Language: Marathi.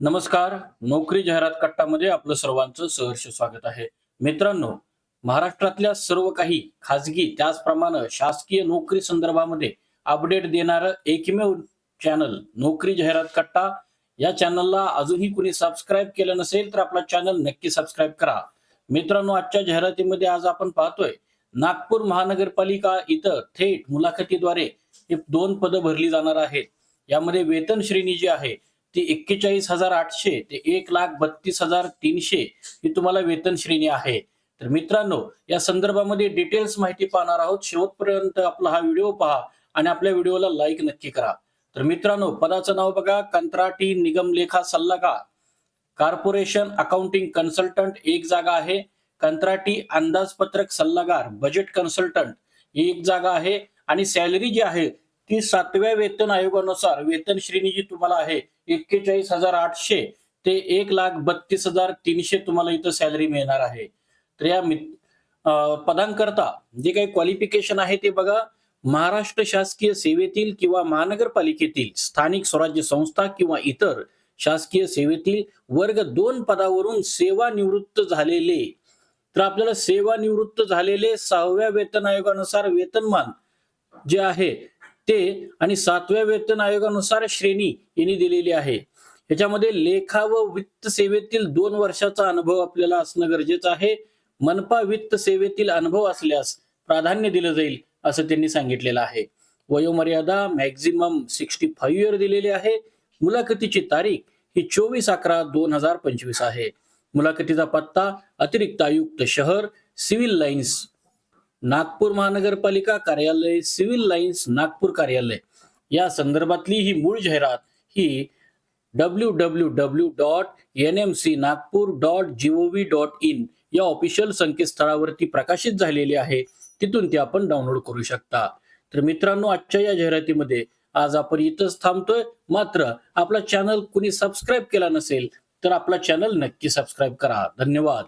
नमस्कार. नोकरी जाहिरात कट्टामध्ये आपलं सर्वांचं सहर्ष स्वागत आहे. मित्रांनो महाराष्ट्रातल्या सर्व काही खाजगी त्याचप्रमाणे शासकीय नोकरी संदर्भामध्ये अपडेट देणारं एकमेव चॅनल नोकरी जाहिरात कट्टा. या चॅनलला अजूनही कुणी सबस्क्राईब केलं नसेल तर आपला चॅनल नक्की सबस्क्राईब करा. मित्रांनो आजच्या जाहिरातीमध्ये आज आपण पाहतोय नागपूर महानगरपालिका इथं थेट मुलाखतीद्वारे हे दोन पदं भरली जाणार आहेत. यामध्ये वेतन श्रेणी जी आहे ती एक्केचाळीस हजार आठशे ते एक लाख बत्तीस हजार तीनशे ही तुम्हाला वेतन श्रेणी आहे. तर मित्रांनो या संदर्भामध्ये डिटेल्स माहिती पाहणार आहोत. शेवटपर्यंत आपला हा व्हिडिओ पहा आणि आपल्या व्हिडिओला लाईक नक्की करा. तर मित्रांनो पदाचं नाव बघा. कंत्राटी निगम लेखा सल्लागार. कॉर्पोरेशन अकाउंटिंग कन्सल्टंट एक जागा आहे. कंत्राटी अंदाजपत्रक सल्लागार बजेट कन्सल्टंट ही एक जागा आहे. आणि सॅलरी जी आहे ती सातव्या वेतन आयोगानुसार वेतन श्रेणी जी तुम्हाला आहे एक्केचाळीस हजार आठशे ते एक लाख बत्तीस हजार तीनशे तुम्हाला इथं सॅलरी मिळणार आहे. तर या पदांकरता जे काही क्वालिफिकेशन आहे ते बघा. महाराष्ट्र शासकीय सेवेतील किंवा महानगरपालिकेतील स्थानिक स्वराज्य संस्था किंवा इतर शासकीय सेवेतील वर्ग दोन पदावरून सेवानिवृत्त झालेले. तर आपल्याला सेवानिवृत्त झालेले सहाव्या वेतन आयोगानुसार वेतनमान जे आहे ते आणि सातव्या वेतन आयोगानुसार श्रेणी यांनी दिलेली आहे. याच्यामध्ये लेखा व वित्त सेवेतील दोन वर्षाचा अनुभव आपल्याला असणं गरजेचं आहे. मनपा वित्त सेवेतील अनुभव असल्यास प्राधान्य दिलं जाईल असं त्यांनी सांगितलेलं आहे. वयोमर्यादा मॅक्झिमम सिक्स्टी फाईव्ह इयर दिलेली आहे. मुलाखतीची तारीख ही चोवीस अकरा दोन हजार पंचवीस आहे. मुलाखतीचा पत्ता अतिरिक्त आयुक्त शहर सिव्हिल लाईन्स नागपूर महानगरपालिका कार्यालय सिव्हिल लाईन्स नागपूर कार्यालय. या संदर्भातली ही मूळ जाहिरात ही W W W dot N M C Nagpur dot G OV dot in या ऑफिशियल संकेतस्थळावरती प्रकाशित झालेली आहे. तिथून ती आपण डाउनलोड करू शकता. तर मित्रांनो आजच्या या जाहिरातीमध्ये आज आपण इथंच थांबतोय. मात्र आपला चॅनल कुणी सबस्क्राईब केला नसेल तर आपला चॅनल नक्की सबस्क्राईब करा. धन्यवाद.